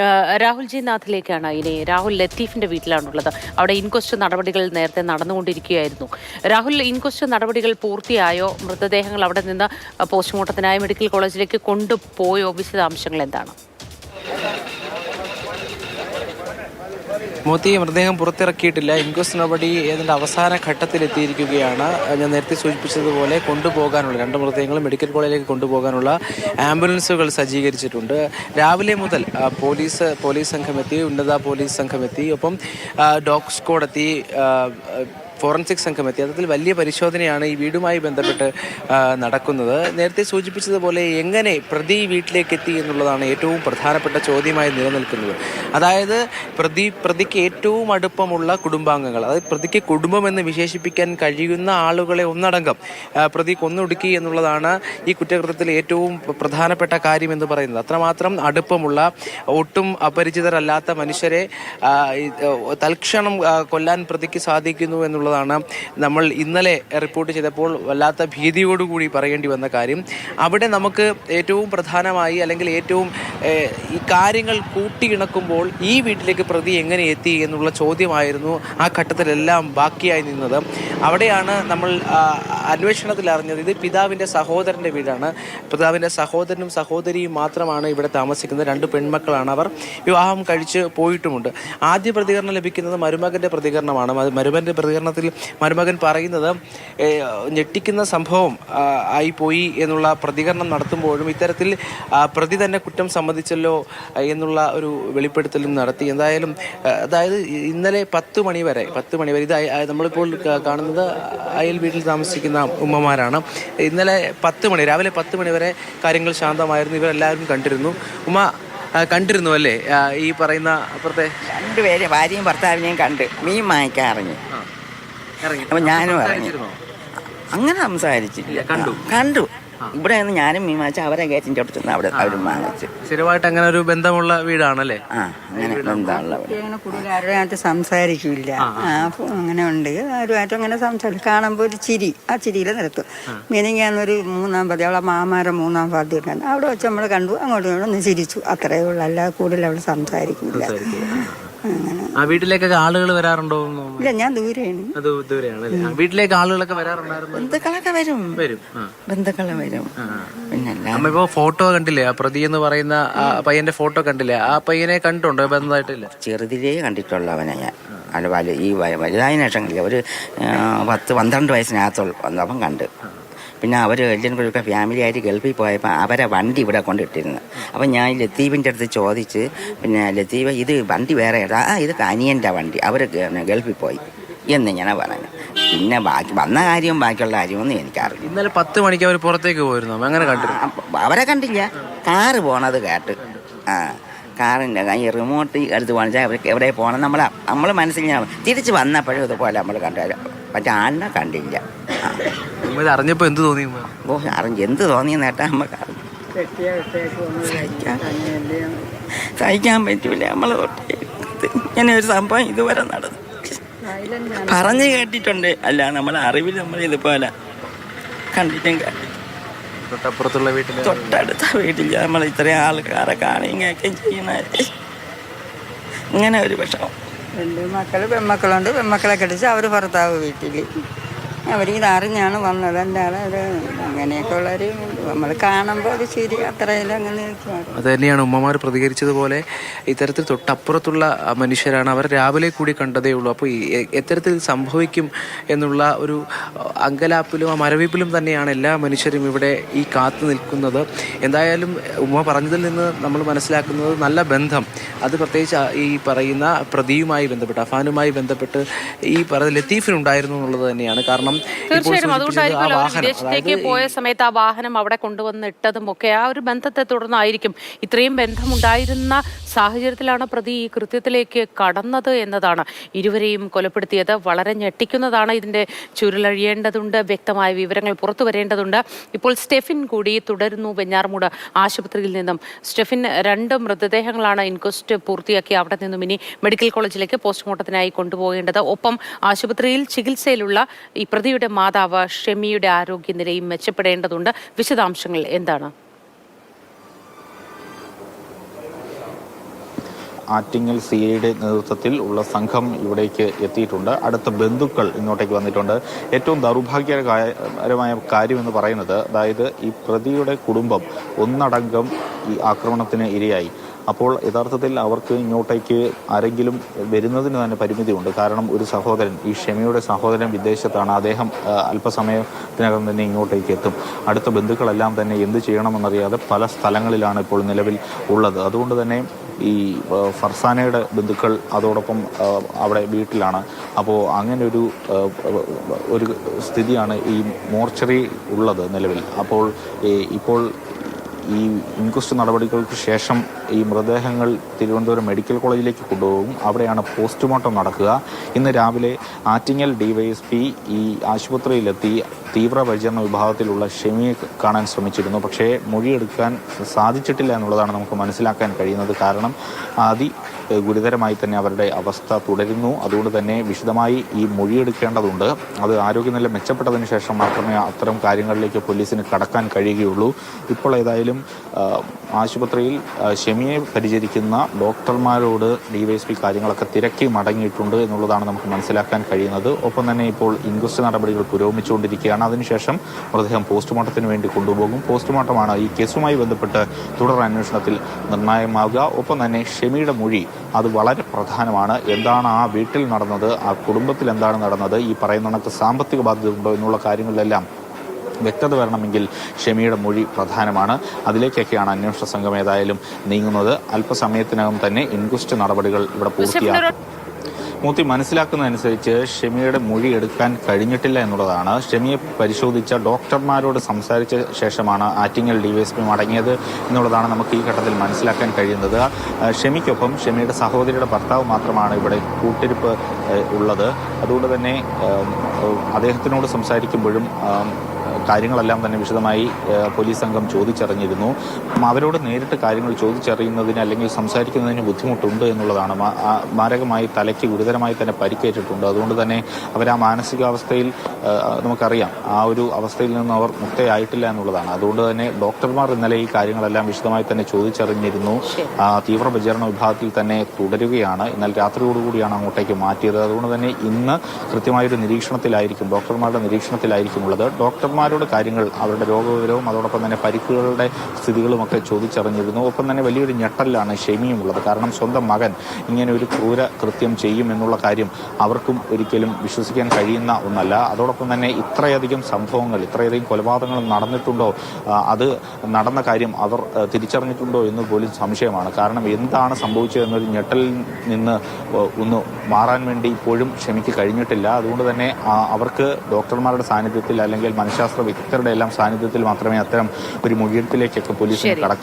ആ, രാഹുൽ ജി നാഥിലേക്കാണ് ഇനി രാഹുൽ ലത്തീഫിന്റെ വീട്ടിലാണുള്ളത്. അവിടെ ഇൻക്വസ്റ്റ് നടപടികൾ നേരത്തെ നടന്നുകൊണ്ടിരിക്കുകയായിരുന്നു. രാഹുൽ ഇൻക്വസ്റ്റ് നടപടികൾ പൂർത്തിയായോ? മൃതദേഹങ്ങൾ അവിടെ നിന്ന് പോസ്റ്റ്മോർട്ടത്തിനായി മെഡിക്കൽ കോളേജിലേക്ക് കൊണ്ടുപോയോ? വിശദാംശങ്ങൾ എന്താണ്? മോത്തി മൃതദേഹം പുറത്തിറക്കിയിട്ടില്ല. ഇൻക്വസ്റ്റ് നടപടി ഏതാണ്ട് അവസാന ഘട്ടത്തിലെത്തിയിരിക്കുകയാണ്. ഞാൻ നേരത്തെ സൂചിപ്പിച്ചതുപോലെ കൊണ്ടുപോകാനുള്ള രണ്ട് മൃതദേഹങ്ങളും മെഡിക്കൽ കോളേജിലേക്ക് കൊണ്ടുപോകാനുള്ള ആംബുലൻസുകൾ സജ്ജീകരിച്ചിട്ടുണ്ട്. രാവിലെ മുതൽ പോലീസ് പോലീസ് സംഘം എത്തി ഉന്നത പോലീസ് സംഘമെത്തി. ഒപ്പം ഡോഗ് സ്ക്വാഡ് എത്തി. ഫോറൻസിക് സംഘം എത്തി. വലിയ പരിശോധനയാണ് ഈ വീടുമായി ബന്ധപ്പെട്ട് നടക്കുന്നത്. നേരത്തെ സൂചിപ്പിച്ചതുപോലെ എങ്ങനെ പ്രതി വീട്ടിലേക്ക് എത്തി എന്നുള്ളതാണ് ഏറ്റവും പ്രധാനപ്പെട്ട ചോദ്യമായി നിലനിൽക്കുന്നത്. അതായത് പ്രതി പ്രതിക്ക് ഏറ്റവും അടുപ്പമുള്ള കുടുംബാംഗങ്ങൾ അതായത് പ്രതിക്ക് കുടുംബം എന്ന് വിശേഷിപ്പിക്കാൻ കഴിയുന്ന ആളുകളെ ഒന്നടങ്കം പ്രതി കൊന്നൊടുക്കി എന്നുള്ളതാണ് ഈ കുറ്റകൃത്യത്തിൽ ഏറ്റവും പ്രധാനപ്പെട്ട കാര്യം എന്ന് പറയുന്നത്. അത്രമാത്രം അടുപ്പമുള്ള ഒട്ടും അപരിചിതരല്ലാത്ത മനുഷ്യരെ തൽക്ഷണം കൊല്ലാൻ പ്രതിക്ക് സാധിക്കുന്നു എന്നുള്ളതാണ് നമ്മൾ ഇന്നലെ റിപ്പോർട്ട് ചെയ്തപ്പോൾ വല്ലാത്ത ഭീതിയോടുകൂടി പറയേണ്ടി വന്ന കാര്യം. അവിടെ നമുക്ക് ഏറ്റവും പ്രധാനമായി അല്ലെങ്കിൽ ഏറ്റവും ഈ കാര്യങ്ങൾ കൂട്ടിയിണക്കുമ്പോൾ ഈ വീട്ടിലേക്ക് പ്രതി എങ്ങനെ എത്തി എന്നുള്ള ചോദ്യമായിരുന്നു ആ ഘട്ടത്തിലെല്ലാം ബാക്കിയായി നിന്നത്. അവിടെയാണ് നമ്മൾ അന്വേഷണത്തിൽ അറിഞ്ഞത് ഇത് പിതാവിന്റെ സഹോദരന്റെ വീടാണ്. പിതാവിന്റെ സഹോദരനും സഹോദരിയും മാത്രമാണ് ഇവിടെ താമസിക്കുന്നത്. രണ്ട് പെൺമക്കളാണ് അവർ. വിവാഹം കഴിച്ച് പോയിട്ടുമുണ്ട്. ആദ്യ പ്രതികരണം ലഭിക്കുന്നത് മരുമകന്റെ പ്രതികരണമാണ്. മരുമകന്റെ പ്രതികരണത്തിൽ മരുമകൻ പറയുന്നത് ഞെട്ടിക്കുന്ന സംഭവം ആയി പോയി എന്നുള്ള പ്രതികരണം നടത്തുമ്പോഴും ഇത്തരത്തിൽ പ്രതി തന്നെ കുറ്റം സമ്മതിച്ചല്ലോ എന്നുള്ള ഒരു വെളിപ്പെടുത്തലും നടത്തി. എന്തായാലും അതായത് ഇന്നലെ പത്ത് മണി വരെ പത്ത് മണി വരെ ഇത് നമ്മളിപ്പോൾ കാണുന്നത് അയൽ വീട്ടിൽ താമസിക്കുന്ന ഉമ്മമാരാണ്. ഇന്നലെ പത്ത് മണി രാവിലെ പത്ത് മണി വരെ കാര്യങ്ങൾ ശാന്തമായിരുന്നു ഇവരെല്ലാവരും കണ്ടിരുന്നു. ഉമ്മ കണ്ടിരുന്നു അല്ലേ? ഈ പറയുന്ന അപ്പുറത്തെ രണ്ടുപേരെ ഭാര്യയും ഭർത്താവിനെയും കണ്ട് മീൻ വാങ്ങിക്കാൻ അപ്പൊ ഞാനും ഇറങ്ങി? അങ്ങനെ സംസാരിച്ചില്ല. കണ്ടു. കണ്ടു. ഇവിടെ നിന്ന് ഞാനും മീൻ വാങ്ങിച്ചു അവരെ കയറ്റിന്റെ അടുത്ത് നിന്ന് അവിടെ അവരും വാങ്ങിച്ചു. സ്ഥിരമായിട്ട് അങ്ങനെ ഒരു ബന്ധമുള്ള വീടാണല്ലേ? ആ അങ്ങനെ ബന്ധമുള്ള അങ്ങനെ കൂടുതൽ ആരുമായിട്ട് സംസാരിക്കില്ല. അങ്ങനെ ഉണ്ട്. ആരുമായിട്ടും അങ്ങനെ സംസാരിക്കും കാണുമ്പോൾ ഒരു ചിരി. ആ ചിരിയിൽ നിർത്തും മിനിങ്ങാന്നൊരു മൂന്നാം പതി അവളെ മാമാരെ മൂന്നാം പതി ഉണ്ടായിരുന്നു അവിടെ വെച്ച് നമ്മൾ കണ്ടു. അങ്ങോട്ടും ഇങ്ങോട്ടും ഒന്ന് ചിരിച്ചു. അത്രയേ ഉള്ളൂ. അല്ലാതെ കൂടുതൽ അവൾ സംസാരിക്കില്ല അങ്ങനെ ആ വീട്ടിലേക്കൊക്കെ ആളുകൾ വരാറുണ്ടോ ഇല്ല ഞാൻ ദൂരെയാണ്. അത് ദൂരെയാണ് വീട്ടിലേക്ക് ആളുകളൊക്കെ വരാറുണ്ടായിരുന്നു? ബന്ധുക്കളൊക്കെ വരും. വരും. ബന്ധുക്കളെ വരും. അമ്മ ഇപ്പോ ഫോട്ടോ കണ്ടില്ലേ? ആ പ്രതി എന്ന് പറയുന്ന ആ പയ്യന്റെ ഫോട്ടോ കണ്ടില്ലേ? ആ പയ്യനെ കണ്ടിട്ടുണ്ടോ? ബന്ധമായിട്ടില്ല ചെറുതിലേ കണ്ടിട്ടുള്ളവനെ ഞാൻ. അല്ല ഈ വലുതായ കണ്ടില്ല ഒരു പത്ത് പന്ത്രണ്ട് വയസ്സിനകത്തുള്ള വന്നപ്പം കണ്ട്. പിന്നെ അവർ എല്ലാവരും കൂടി ഫാമിലി ആയിട്ട് ഗൾഫിൽ പോയപ്പോൾ അവരെ വണ്ടി ഇവിടെ കൊണ്ടിട്ടിരുന്നു. അപ്പം ഞാൻ ലത്തീപിന്റെ ലത്തീഫിന്റെ അടുത്ത് ചോദിച്ച് പിന്നെ ലത്തീഫ് ഇത് വണ്ടി വേറെ ആ ഇത് അനിയന്റെ വണ്ടി. അവർ ഗൾഫിൽ പോയി. എന്ന് ഞാൻ പറഞ്ഞു. പിന്നെ ബാക്കി വന്ന കാര്യവും ബാക്കിയുള്ള കാര്യമൊന്നും എനിക്കറിയില്ല. ഇന്നലെ പത്ത് മണിക്ക് അവർ പുറത്തേക്ക് പോയിരുന്നു. അങ്ങനെ കണ്ടു അവരെ കണ്ടില്ല. കാറ് പോണത് കേട്ട്. ആ കാറിന്റെ ഈ റിമോട്ട് എടുത്ത് പോകണിച്ചാൽ അവർക്ക് എവിടെ പോകണം നമ്മൾ നമ്മൾ മനസ്സിൽ ഞാൻ തിരിച്ച് വന്നപ്പോഴും ഇതുപോലെ നമ്മൾ കണ്ടു. മറ്റേ ആളിനെ കണ്ടില്ല. ഉമ്മ എന്ത് തോന്നി? ഓ അറിഞ്ഞ് എന്ത് തോന്നിയ നേട്ടാ നമുക്ക് അറിഞ്ഞു. സഹിക്കാൻ പറ്റൂല. നമ്മൾ ഇങ്ങനെ ഒരു സംഭവം ഇതുവരെ നടന്നു. പറഞ്ഞു കേട്ടിട്ടുണ്ട്. അല്ല നമ്മളെ അറിവിൽ നമ്മൾ ഇതുപോലെ കണ്ടിട്ടും കേട്ടിട്ടും തൊട്ടപ്പുറത്തുള്ള വീട്ടിൽ തൊട്ടടുത്ത വീട്ടിൽ നമ്മൾ ഇത്രയും ആൾക്കാരെ കാണുകയൊക്കെ ചെയ്യുന്ന ഇങ്ങനെ ഒരു വിഷമം രണ്ട് മക്കൾ പെൺമക്കളുണ്ട്. പെൺമക്കളെ കെട്ടിച്ച് അവർ ഭർത്താവ് വീട്ടിൽ അവർ ഇതറിഞ്ഞാണ് വന്നത്. അല്ലാതെ അത് അങ്ങനെയൊക്കെ ഉള്ളൊരു നമ്മൾ കാണുമ്പോൾ ഒരു ശരി അത്രയിലും അങ്ങനെ അത് തന്നെയാണ് ഉമ്മമാർ പ്രതികരിച്ചതുപോലെ ഇത്തരത്തിൽ തൊട്ടപ്പുറത്തുള്ള മനുഷ്യരാണ് അവർ രാവിലെ കൂടി കണ്ടതേ ഉള്ളൂ. അപ്പോൾ എത്തരത്തിൽ സംഭവിക്കും എന്നുള്ള ഒരു അങ്കലാപ്പിലും ആ മരവിപ്പിലും തന്നെയാണ് എല്ലാ മനുഷ്യരും ഇവിടെ ഈ കാത്തു നിൽക്കുന്നത്. എന്തായാലും ഉമ്മ പറഞ്ഞതിൽ നിന്ന് നമ്മൾ മനസ്സിലാക്കുന്നത് നല്ല ബന്ധം. അത് പ്രത്യേകിച്ച് ഈ പറയുന്ന പ്രതിയുമായി ബന്ധപ്പെട്ട് അഫാനുമായി ബന്ധപ്പെട്ട് ഈ പറയുന്ന ലത്തീഫിനുണ്ടായിരുന്നു എന്നുള്ളത് തന്നെയാണ്. കാരണം ഇപ്പോൾ തീർച്ചയായും സൂചിപ്പിച്ചത് ആ അതുകൊണ്ടായിരിക്കും അവർ വിദേശത്തേക്ക് പോയ സമയത്ത് ആ വാഹനം അവിടെ കൊണ്ടുവന്ന് ഇട്ടതും ഒക്കെ ആ ഒരു ബന്ധത്തെ തുടർന്നായിരിക്കും. ഇത്രയും ബന്ധമുണ്ടായിരുന്ന സാഹചര്യത്തിലാണ് പ്രതി ഈ കൃത്യത്തിലേക്ക് കടന്നത് എന്നതാണ് ഇരുവരെയും കൊലപ്പെടുത്തിയത്. വളരെ ഞെട്ടിക്കുന്നതാണ് ഇതിന്റെ ചുരുളഴിയേണ്ടതുണ്ട്. വ്യക്തമായ വിവരങ്ങൾ പുറത്തു വരേണ്ടതുണ്ട്. ഇപ്പോൾ സ്റ്റെഫിൻ കൂടി തുടരുന്നു വെഞ്ഞാർമൂട് ആശുപത്രിയിൽ നിന്നും. സ്റ്റെഫിൻ രണ്ട് മൃതദേഹങ്ങളാണ് ഇൻക്വസ്റ്റ് പൂർത്തിയാക്കി അവിടെ നിന്നും ഇനി മെഡിക്കൽ കോളേജിലേക്ക് പോസ്റ്റ്മോർട്ടത്തിനായി കൊണ്ടുപോകേണ്ടത്. ഒപ്പം ആശുപത്രിയിൽ ചികിത്സയിലുള്ള ഈ പ്രതിയുടെ മാതാവ് ഷെമിയുടെ ആരോഗ്യനിലയും മെച്ചപ്പെടേണ്ടതുണ്ട്. വിശദാംശങ്ങൾ എന്താണ്? ആറ്റിങ്ങൽ സി ഐയുടെ നേതൃത്വത്തിൽ ഉള്ള സംഘം ഇവിടേക്ക് എത്തിയിട്ടുണ്ട്. അടുത്ത ബന്ധുക്കൾ ഇങ്ങോട്ടേക്ക് വന്നിട്ടുണ്ട്. ഏറ്റവും ദൗർഭാഗ്യകരമായ കാര്യം എന്ന് പറയുന്നത് അതായത് ഈ പ്രതിയുടെ കുടുംബം ഒന്നടങ്കം ഈ ആക്രമണത്തിന് ഇരയായി. അപ്പോൾ യഥാർത്ഥത്തിൽ അവർക്ക് ഇങ്ങോട്ടേക്ക് ആരെങ്കിലും വരുന്നതിന് തന്നെ പരിമിതിയുണ്ട്. കാരണം ഒരു സഹോദരൻ ഈ ഷെമിയുടെ സഹോദരൻ വിദേശത്താണ്. അദ്ദേഹം അല്പസമയത്തിനകം തന്നെ ഇങ്ങോട്ടേക്ക് എത്തും. അടുത്ത ബന്ധുക്കളെല്ലാം തന്നെ എന്ത് ചെയ്യണമെന്നറിയാതെ പല സ്ഥലങ്ങളിലാണ് ഇപ്പോൾ നിലവിൽ ഉള്ളത്. അതുകൊണ്ട് തന്നെ ഈ ഫർസാനയുടെ ബന്ധുക്കൾ അതോടൊപ്പം അവിടെ വീട്ടിലാണ്. അപ്പോൾ അങ്ങനെ ഒരു ഒരു സ്ഥിതിയാണ് ഈ മോർച്ചറി ഉള്ളത് നിലവിൽ. അപ്പോൾ ഇപ്പോൾ ഈ ഇൻക്വസ്റ്റ് നടപടികൾക്ക് ശേഷം ഈ മൃതദേഹങ്ങൾ തിരുവനന്തപുരം മെഡിക്കൽ കോളേജിലേക്ക് കൊണ്ടുപോകും. അവിടെയാണ് പോസ്റ്റ്മോർട്ടം നടക്കുക. ഇന്ന് രാവിലെ ആറ്റിങ്ങൽ ഡിവൈഎസ്പി ഈ ആശുപത്രിയിലെത്തി തീവ്രപരിചരണ വിഭാഗത്തിലുള്ള ഷെമിയെ കാണാൻ ശ്രമിച്ചിരുന്നു. പക്ഷേ മൊഴിയെടുക്കാൻ സാധിച്ചിട്ടില്ല എന്നുള്ളതാണ് നമുക്ക് മനസ്സിലാക്കാൻ കഴിയുന്നത്. കാരണം അതി ഗുരുതരമായി തന്നെ അവരുടെ അവസ്ഥ തുടരുന്നു. അതുകൊണ്ട് തന്നെ വിശദമായി ഈ മൊഴിയെടുക്കേണ്ടതുണ്ട്. അത് ആരോഗ്യനില മെച്ചപ്പെട്ടതിന് ശേഷം മാത്രമേ അത്തരം കാര്യങ്ങളിലേക്ക് പോലീസിന് കടക്കാൻ കഴിയുകയുള്ളൂ. ഇപ്പോൾ ഏതായാലും ആശുപത്രിയിൽ ആ, ഷെമിയെ പരിചരിക്കുന്ന ഡോക്ടർമാരോട് ഡിവൈഎസ്പി കാര്യങ്ങളൊക്കെ തിരക്കി മടങ്ങിയിട്ടുണ്ട് എന്നുള്ളതാണ് നമുക്ക് മനസ്സിലാക്കാൻ കഴിയുന്നത്. ഒപ്പം തന്നെ ഇപ്പോൾ ഇൻക്വസ്റ്റ് നടപടികൾ പുരോഗമിച്ചുകൊണ്ടിരിക്കുകയാണ്. അതിനുശേഷം മൃതദേഹം പോസ്റ്റ്മോർട്ടത്തിന് വേണ്ടി കൊണ്ടുപോകും. പോസ്റ്റ്മോർട്ടമാണ് ഈ കേസുമായി ബന്ധപ്പെട്ട് തുടർ അന്വേഷണത്തിൽ നിർണായകമാവുക. ഒപ്പം തന്നെ ഷെമിയുടെ മൊഴി അത് വളരെ പ്രധാനമാണ്. എന്താണ് ആ വീട്ടിൽ നടന്നത്? ആ കുടുംബത്തിൽ എന്താണ് നടന്നത്? ഈ പറയുന്ന കണക്ക് സാമ്പത്തിക ബാധ്യത ഉണ്ടോ? എന്നുള്ള കാര്യങ്ങളിലെല്ലാം വ്യക്തത വരണമെങ്കിൽ ഷെമിയുടെ മൊഴി പ്രധാനമാണ്. അതിലേക്കൊക്കെയാണ് അന്വേഷണ സംഘം ഏതായാലും നീങ്ങുന്നത്. അല്പസമയത്തിനകം തന്നെ ഇൻക്വസ്റ്റ് നടപടികൾ ഇവിടെ പൂർത്തിയാക്കും. മൂത്തി മനസ്സിലാക്കുന്നതനുസരിച്ച് ഷെമിയുടെ മൊഴി എടുക്കാൻ കഴിഞ്ഞിട്ടില്ല എന്നുള്ളതാണ്. ഷെമിയെ പരിശോധിച്ച ഡോക്ടർമാരോട് സംസാരിച്ച ശേഷമാണ് ആറ്റിങ്ങൽ ഡിവൈഎസ്പി മടങ്ങിയത് എന്നുള്ളതാണ് നമുക്ക് ഈ ഘട്ടത്തിൽ മനസ്സിലാക്കാൻ കഴിയുന്നത്. ഷെമിക്കൊപ്പം ഷെമിയുടെ സഹോദരിയുടെ ഭർത്താവ് മാത്രമാണ് ഇവിടെ കൂട്ടിരിപ്പ് ഉള്ളത്. അതുകൊണ്ട് തന്നെ അദ്ദേഹത്തിനോട് സംസാരിക്കുമ്പോഴും കാര്യങ്ങളെല്ലാം തന്നെ വിശദമായി പോലീസ് സംഘം ചോദിച്ചറിഞ്ഞിരുന്നു. അവരോട് നേരിട്ട് കാര്യങ്ങൾ ചോദിച്ചറിയുന്നതിന് അല്ലെങ്കിൽ സംസാരിക്കുന്നതിന് ബുദ്ധിമുട്ടുണ്ട് എന്നുള്ളതാണ്. മാരകമായി തലയ്ക്ക് ഗുരുതരമായി തന്നെ പരിക്കേറ്റിട്ടുണ്ട്. അതുകൊണ്ട് തന്നെ അവർ ആ മാനസികാവസ്ഥയിൽ നമുക്കറിയാം ആ ഒരു അവസ്ഥയിൽ നിന്ന് അവർ മുക്തയായിട്ടില്ല എന്നുള്ളതാണ്. അതുകൊണ്ട് തന്നെ ഡോക്ടർമാർ ഇന്നലെ ഈ കാര്യങ്ങളെല്ലാം വിശദമായി തന്നെ ചോദിച്ചറിഞ്ഞിരുന്നു. ആ, തീവ്രപരിചരണ വിഭാഗത്തിൽ തന്നെ തുടരുകയാണ്. എന്നാൽ രാത്രിയോടുകൂടിയാണ് അങ്ങോട്ടേക്ക് മാറ്റിയത്. അതുകൊണ്ട് തന്നെ ഇന്ന് കൃത്യമായൊരു നിരീക്ഷണത്തിലായിരിക്കും ഡോക്ടർമാരുടെ നിരീക്ഷണത്തിലായിരിക്കും ഉള്ളത്. ഡോക്ടർമാരോട് കാര്യങ്ങൾ അവരുടെ രോഗവിവരവും അതോടൊപ്പം തന്നെ പരിക്കുകളുടെ സ്ഥിതികളുമൊക്കെ ചോദിച്ചറിഞ്ഞിരുന്നു. ഒപ്പം തന്നെ വലിയൊരു ഞെട്ടലാണ് ഷെമിയും ഉള്ളത്. കാരണം സ്വന്തം മകൻ ഇങ്ങനെ ഒരു ക്രൂര കൃത്യം ചെയ്യും എന്നുള്ള കാര്യം അവർക്കും ഒരിക്കലും വിശ്വസിക്കാൻ കഴിയുന്ന ഒന്നല്ല. അതോടൊപ്പം തന്നെ ഇത്രയധികം സംഭവങ്ങൾ ഇത്രയധികം കൊലപാതകങ്ങൾ നടന്നിട്ടുണ്ടോ അത് നടന്ന കാര്യം അവർ തിരിച്ചറിഞ്ഞിട്ടുണ്ടോ എന്ന് പോലും സംശയമാണ്. കാരണം എന്താണ് സംഭവിച്ചതെന്നൊരു ഞെട്ടലിൽ നിന്ന് ഒന്ന് മാറാൻ വേണ്ടി ഇപ്പോഴും ക്ഷമിക്ക് കഴിഞ്ഞിട്ടില്ല. അതുകൊണ്ട് തന്നെ അവർക്ക് ഡോക്ടർമാരുടെ സാന്നിധ്യത്തിൽ അല്ലെങ്കിൽ മനഃശാസ്ത്ര വിദഗ്ധരുടെ എല്ലാം സാന്നിധ്യത്തിൽ മാത്രമേ അത്തരം ഒരു മുഴുവത്തിലേക്കൊക്കെ പോലീസിന്. കടക്കാൻ